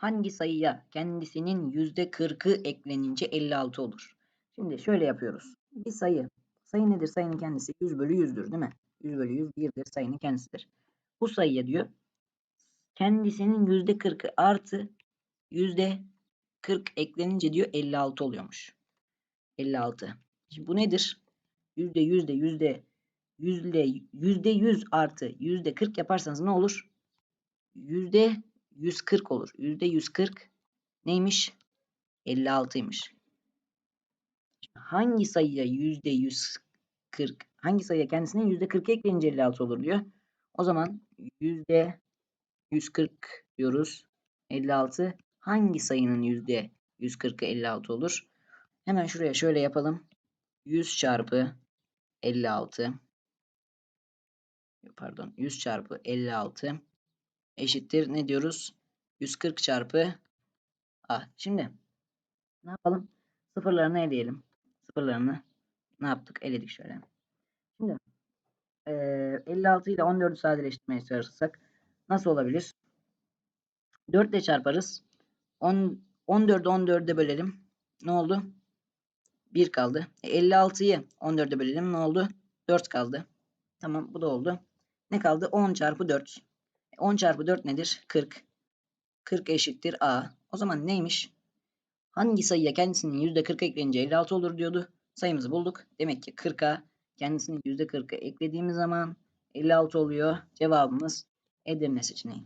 hangi sayıya kendisinin yüzde kırkı eklenince 56 olur? Şimdi şöyle yapıyoruz. Bir sayı. Sayı nedir? Sayının kendisi 100 bölü 100'dür değil mi? 100 bölü 100 birdir. Sayının kendisidir. Bu sayıya diyor kendisinin yüzde kırkı artı yüzde 40 eklenince diyor 56 oluyormuş. 56. Şimdi bu nedir? Yüzde yüzde yüzde yüzde yüzde yüz artı yüzde 40 yaparsanız ne olur? Yüzde 140 olur. Yüzde 140 neymiş? 56'ymış. Hangi sayıya yüzde 140 hangi sayıya kendisine yüzde 40 eklenince 56 olur diyor. O zaman yüzde 140 diyoruz. 56 hangi sayının yüzde 140'ı 56 olur? Hemen şuraya şöyle yapalım. 100 çarpı 56 pardon 100 çarpı 56 eşittir ne diyoruz? 140 çarpı a. Şimdi ne yapalım? Sıfırlarını eleyelim. Sıfırlarını ne yaptık? Eledik şöyle. Şimdi e, 56 ile 14'ü sadeleştirmeye çalışırsak nasıl olabilir? 4 ile çarparız. 10, 14'ü 14'e bölelim. Ne oldu? 1 kaldı. E, 56'yı 14'e bölelim. Ne oldu? 4 kaldı. Tamam bu da oldu. Ne kaldı? 10 çarpı 4. 10 çarpı 4 nedir? 40. 40 eşittir A. O zaman neymiş? Hangi sayıya kendisinin %40 ekleyince 56 olur diyordu. Sayımızı bulduk. Demek ki 40'a kendisinin %40'ı eklediğimiz zaman 56 oluyor. Cevabımız Edirne seçeneği.